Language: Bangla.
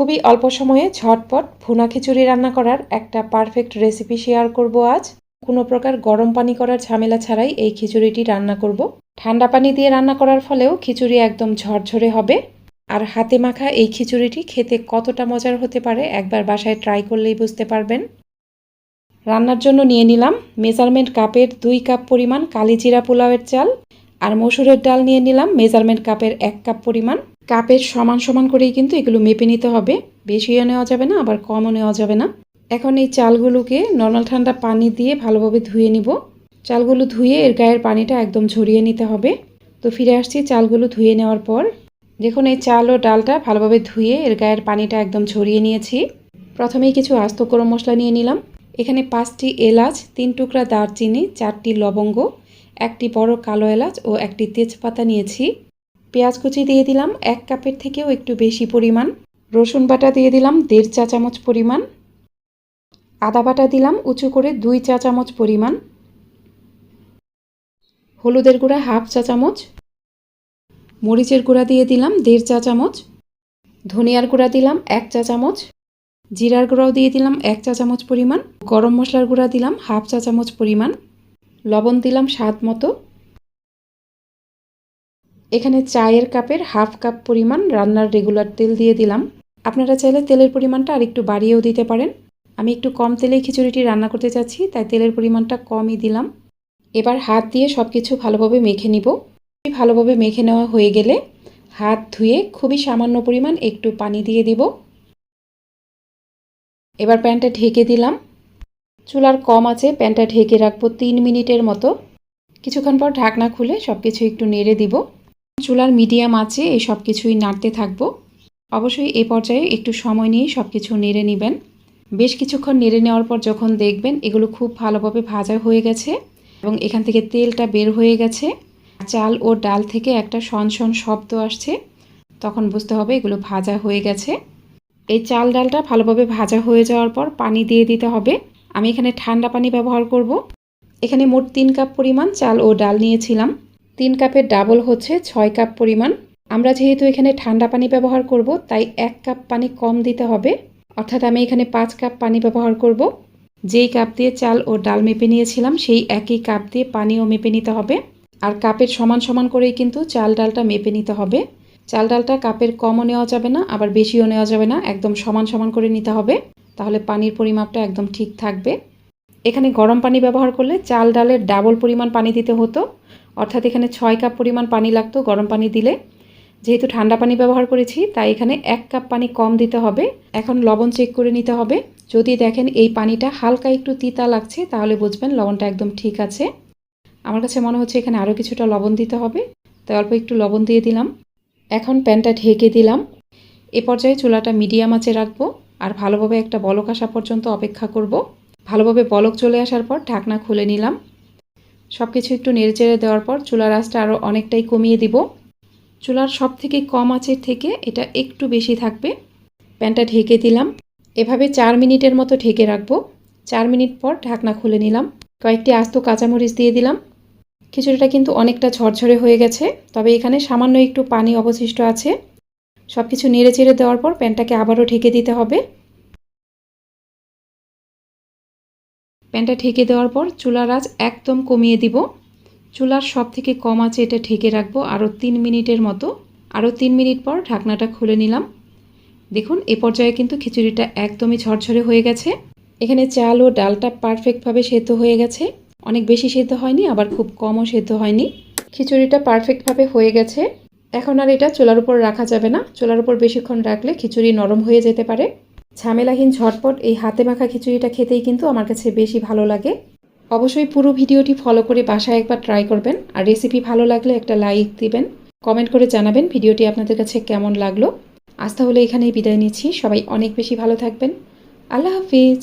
খুবই অল্প সময়ে ঝটপট ভুনা খিচুড়ি রান্না করার একটা পারফেক্ট রেসিপি শেয়ার করব আজ। কোনো প্রকার গরম পানি করার ঝামেলা ছাড়াই এই খিচুড়িটি রান্না করব। ঠান্ডা পানি দিয়ে রান্না করার ফলেও খিচুড়ি একদম ঝরঝরে হবে। আর হাতে মাখা এই খিচুড়িটি খেতে কতটা মজার হতে পারে একবার বাসায় ট্রাই করলেই বুঝতে পারবেন। রান্নার জন্য নিয়ে নিলাম মেজারমেন্ট কাপের দুই কাপ পরিমাণ কালিজিরা পোলাওয়ের চাল আর মসুরের ডাল নিয়ে নিলাম, মেজারমেন্ট কাপের এক কাপ পরিমাণ। কাপের সমান সমান করেই কিন্তু এগুলো মেপে নিতে হবে। বেশিও নেওয়া যাবে না, আবার কমও নেওয়া যাবে না। এখন এই চালগুলোকে নর্মাল ঠান্ডা পানি দিয়ে ভালোভাবে ধুয়ে নিব। চালগুলো ধুয়ে এর গায়ের পানিটা একদম ঝরিয়ে নিতে হবে। তো ফিরে আসছি চালগুলো ধুয়ে নেওয়ার পর। দেখুন এই চাল ও ডালটা ভালোভাবে ধুয়ে এর গায়ের পানিটা একদম ঝরিয়ে নিয়েছি। প্রথমেই কিছু আস্ত গরম মশলা নিয়ে নিলাম। এখানে পাঁচটি এলাচ, তিন টুকরা দারচিনি, চারটি লবঙ্গ একটি বড় কালো এলাচ ও একটি তেজপাতা নিয়েছি। পেঁয়াজ কুচি দিয়ে দিলাম এক কাপের থেকেও একটু বেশি পরিমাণ। রসুন বাটা দিয়ে দিলাম দেড় চা চামচ পরিমাণ। আদা বাটা দিলাম উঁচু করে দুই চা চামচ পরিমাণ। হলুদের গুঁড়া হাফ চা চামচ। মরিচের গুঁড়া দিয়ে দিলাম দেড় চা চামচ। ধনিয়ার গুঁড়া দিলাম এক চা চামচ। জিরার গুঁড়াও দিয়ে দিলাম এক চা চামচ পরিমাণ। গরম মশলার গুঁড়া দিলাম হাফ চা চামচ পরিমাণ। লবণ দিলাম স্বাদ মতো। এখানে চায়ের কাপের হাফ কাপ পরিমাণ রান্নার রেগুলার তেল দিয়ে দিলাম। আপনারা চাইলে তেলের পরিমাণটা আর একটু বাড়িয়েও দিতে পারেন। আমি একটু কম তেলে খিচুড়িটি রান্না করতে চাচ্ছি, তাই তেলের পরিমাণটা কমই দিলাম। এবার হাত দিয়ে সব কিছু ভালোভাবে মেখে নিব। ভালোভাবে মেখে নেওয়া হয়ে গেলে হাত ধুয়ে খুবই সামান্য পরিমাণ একটু পানি দিয়ে দিব। এবার প্যানটা ঢেকে দিলাম। চুলার কম আছে, প্যানটা ঢেকে রাখব তিন মিনিটের মতো। কিছুক্ষণ পর ঢাকনা খুলে সব কিছু একটু নেড়ে দিব। চুলার মিডিয়াম আছে, এই সব কিছুই নাড়তে থাকব। অবশ্যই এ পর্যায়ে একটু সময় নিয়ে সব কিছু নেড়ে নেবেন। বেশ কিছুক্ষণ নেড়ে নেওয়ার পর যখন দেখবেন এগুলো খুব ভালোভাবে ভাজা হয়ে গেছে এবং এখান থেকে তেলটা বের হয়ে গেছে, চাল ও ডাল থেকে একটা সন সন শব্দ আসছে, তখন বুঝতে হবে এগুলো ভাজা হয়ে গেছে। এই চাল ডালটা ভালোভাবে ভাজা হয়ে যাওয়ার পর পানি দিয়ে দিতে হবে। আমি এখানে ঠান্ডা পানি ব্যবহার করব। এখানে মোট তিন কাপ পরিমাণ চাল ও ডাল নিয়েছিলাম। তিন কাপের ডাবল হচ্ছে ছয় কাপ পরিমাণ। আমরা যেহেতু এখানে ঠান্ডা পানি ব্যবহার করব, তাই এক কাপ পানি কম দিতে হবে। অর্থাৎ আমি এখানে পাঁচ কাপ পানি ব্যবহার করব। যেই কাপ দিয়ে চাল ও ডাল মেপে নিয়েছিলাম, সেই একই কাপ দিয়ে পানিও মেপে নিতে হবে। আর কাপের সমান সমান করেই কিন্তু চাল ডালটা মেপে নিতে হবে। চাল ডালটা কাপের কমও নেওয়া যাবে না, আবার বেশিও নেওয়া যাবে না, একদম সমান সমান করে নিতে হবে। তাহলে পানির পরিমাপটা একদম ঠিক থাকবে। এখানে গরম পানি ব্যবহার করলে চাল ডালের ডাবল পরিমাণ পানি দিতে হতো। অর্থাৎ এখানে ছয় কাপ পরিমাণ পানি লাগতো গরম পানি দিলে। যেহেতু ঠান্ডা পানি ব্যবহার করেছি, তাই এখানে এক কাপ পানি কম দিতে হবে। এখন লবণ চেক করে নিতে হবে। যদি দেখেন এই পানিটা হালকা একটু তিতা লাগছে, তাহলে বুঝবেন লবণটা একদম ঠিক আছে। আমার কাছে মনে হচ্ছে এখানে আরও কিছুটা লবণ দিতে হবে। তাই অল্প একটু লবণ দিয়ে দিলাম। এখন প্যানটা ঢেকে দিলাম। এ পর্যায়ে চুলাটা মিডিয়াম আঁচে রাখব। আর ভালোভাবে একটা বলক আসা পর্যন্ত অপেক্ষা করব। ভালোভাবে বলক চলে আসার পর ঢাকনা খুলে নিলাম। সব কিছু একটু নেড়েচেড়ে দেওয়ার পর চুলার আঁচটা আরও অনেকটাই কমিয়ে দিব। চুলার সব থেকে কম আঁচের থেকে এটা একটু বেশি থাকবে। প্যানটা ঢেকে দিলাম। এভাবে চার মিনিটের মতো ঢেকে রাখব। চার মিনিট পর ঢাকনা খুলে নিলাম। কয়েকটি আস্ত কাঁচামরিচ দিয়ে দিলাম। খিচুড়িটা কিন্তু অনেকটা ঝরঝরে হয়ে গেছে, তবে এখানে সামান্য একটু পানি অবশিষ্ট আছে। সব কিছু নেড়ে চেড়ে দেওয়ার পর প্যানটাকে আবারও ঢেকে দিতে হবে। প্যানটা ঢেকে দেওয়ার পর চুলার আঁচ একদম কমিয়ে দিব। চুলার সব থেকে কম আছে এটা ঢেকে রাখব আরও তিন মিনিটের মতো। আরও তিন মিনিট পর ঢাকনাটা খুলে নিলাম। দেখুন, এ পর্যায়ে কিন্তু খিচুড়িটা একদমই ঝরঝরে হয়ে গেছে। এখানে চাল ও ডালটা পারফেক্টভাবে সেদ্ধ হয়ে গেছে। অনেক বেশি সেদ্ধ হয়নি, আবার খুব কমও সেদ্ধ হয়নি। খিচুড়িটা পারফেক্টভাবে হয়ে গেছে। এখন আর এটা চুলার উপর রাখা যাবে না। চুলার উপর বেশিক্ষণ রাখলে খিচুড়ি নরম হয়ে যেতে পারে। ঝামেলাহীন ঝটপট এই হাতে মাখা খিচুড়িটা খেতেই কিন্তু আমার কাছে বেশি ভালো লাগে। অবশ্যই পুরো ভিডিওটি ফলো করে বাসায় একবার ট্রাই করবেন আর রেসিপি ভালো লাগলে একটা লাইক দিবেন। কমেন্ট করে জানাবেন ভিডিওটি আপনাদের কাছে কেমন লাগল। আজ তাহলে এখানেই বিদায় নিচ্ছি। সবাই অনেক বেশি ভালো থাকবেন। আল্লাহ হাফিজ।